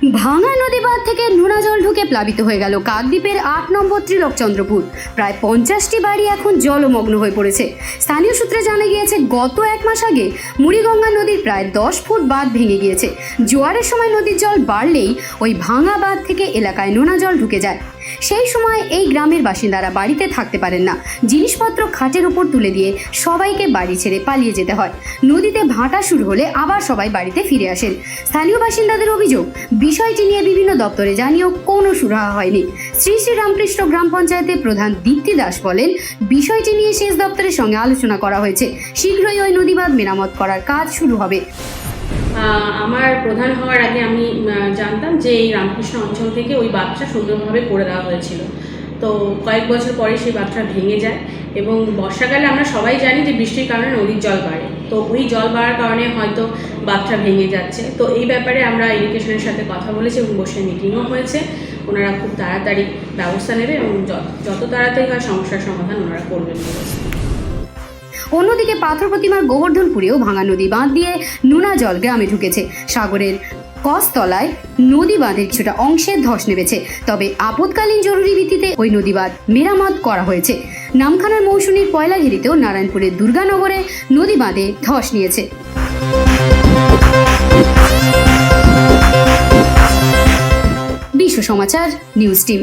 ভাঙা নদী বাঁধ থেকে নোনা জল ঢুকে প্লাবিত হয়ে গেল কাকদ্বীপের আট নম্বর ত্রিলোকচন্দ্রপুর। প্রায় পঞ্চাশটি বাড়ি এখন জলমগ্ন হয়ে পড়েছে। স্থানীয় সূত্রে জানা গিয়েছে, গত এক মাস আগে মুড়িগঙ্গা নদীর প্রায় দশ ফুট বাঁধ ভেঙে গিয়েছে। জোয়ারের সময় নদীর জল বাড়লেই ওই ভাঙা বাঁধ থেকে এলাকায় নোনা জল ঢুকে যায়। সেই সময় এই গ্রামের বাসিন্দারা বাড়িতে থাকতে পারেন না। জিনিসপত্র খাটের উপর তুলে দিয়ে সবাইকে বাড়ি ছেড়ে পালিয়ে যেতে হয়। নদীতে ভাটা শুরু হলে আবার সবাই বাড়িতে ফিরে আসেন। স্থানীয় বাসিন্দাদের অভিযোগ, বিষয়টি নিয়ে বিভিন্ন দপ্তরে জানিয়েও কোনো সুরাহা হয়নি। শ্রী শ্রী রামকৃষ্ণ গ্রাম পঞ্চায়েতের প্রধান দীপ্তি দাস বলেন, বিষয়টি নিয়ে সেচ দপ্তরের সঙ্গে আলোচনা করা হয়েছে। শীঘ্রই ওই নদীবাঁধ মেরামত করার কাজ শুরু হবে। আমার প্রধান হওয়ার আগে আমি জানতাম যে এই রামকৃষ্ণ অঞ্চল থেকে ওই বাচ্চা সুন্দরভাবে করে দেওয়া হয়েছিল। তো কয়েক বছর পরে সেই বাঁধটা ভেঙে যায় এবং বর্ষাকালে আমরা সবাই জানি যে বৃষ্টির কারণে নদীর জল বাড়ে। তো ওই জল বাড়ার কারণে হয়তো বাঁধটা ভেঙে যাচ্ছে। তো এই ব্যাপারে আমরা ইরিগেশনের সাথে কথা বলেছি এবং বসে মিটিংও হয়েছে। ওনারা খুব তাড়াতাড়ি ব্যবস্থা নেবে এবং যত যত তাড়াতাড়ি হয় সমস্যার সমাধান ওনারা করবেন বলেছে অন্যদিকে পাথর প্রতিমার গোবর্ধনপুরেও ভাঙা নদী বাঁধ দিয়ে নোনা জল গ্রামে ঢুকেছে। সাগরের কসতলায় নদী বাঁধের কিছুটা অংশে ধস নেমেছে। তবে আপদকালীন জরুরি ভিত্তিতে ওই নদী বাঁধ মেরামত করা হয়েছে। নামখানার মৌসুমীর পয়লাঘিরিতেও নারায়ণপুরের দুর্গানগরে নদী বাঁধে ধস নিয়েছে। বিশ্ব সমাচার, নিউজ টিম।